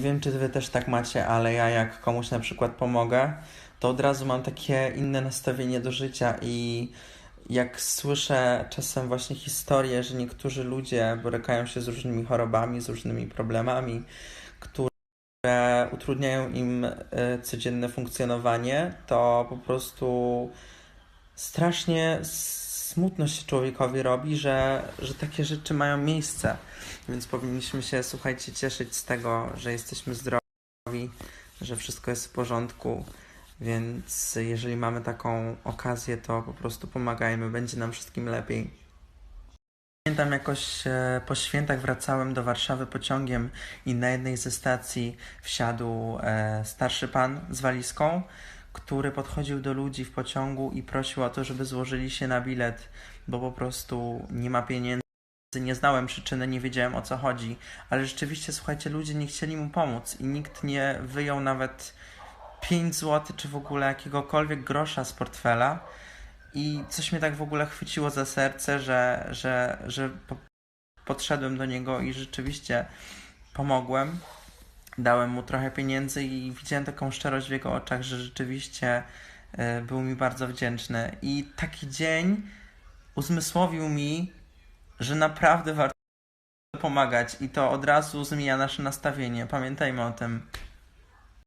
Nie wiem, czy wy też tak macie, ale ja jak komuś na przykład pomogę, to od razu mam takie inne nastawienie do życia i jak słyszę czasem właśnie historie, że niektórzy ludzie borykają się z różnymi chorobami, z różnymi problemami, które utrudniają im e, codzienne funkcjonowanie, to po prostu strasznie smutno się człowiekowi robi, że, że takie rzeczy mają miejsce. Więc powinniśmy się, słuchajcie, cieszyć z tego, że jesteśmy zdrowi, że wszystko jest w porządku. Więc jeżeli mamy taką okazję, to po prostu pomagajmy, będzie nam wszystkim lepiej. Pamiętam jakoś e, po świętach wracałem do Warszawy pociągiem i na jednej ze stacji wsiadł e, starszy pan z walizką, który podchodził do ludzi w pociągu i prosił o to, żeby złożyli się na bilet, bo po prostu nie ma pieniędzy. Nie znałem przyczyny, nie wiedziałem o co chodzi, ale rzeczywiście, słuchajcie, ludzie nie chcieli mu pomóc i nikt nie wyjął nawet 5 zł czy w ogóle jakiegokolwiek grosza z portfela. I coś mnie tak w ogóle chwyciło za serce, że, że, że po, podszedłem do niego i rzeczywiście pomogłem. Dałem mu trochę pieniędzy i widziałem taką szczerość w jego oczach, że rzeczywiście e, był mi bardzo wdzięczny. I taki dzień uzmysłowił mi, że naprawdę warto pomagać i to od razu zmienia nasze nastawienie. Pamiętajmy o tym.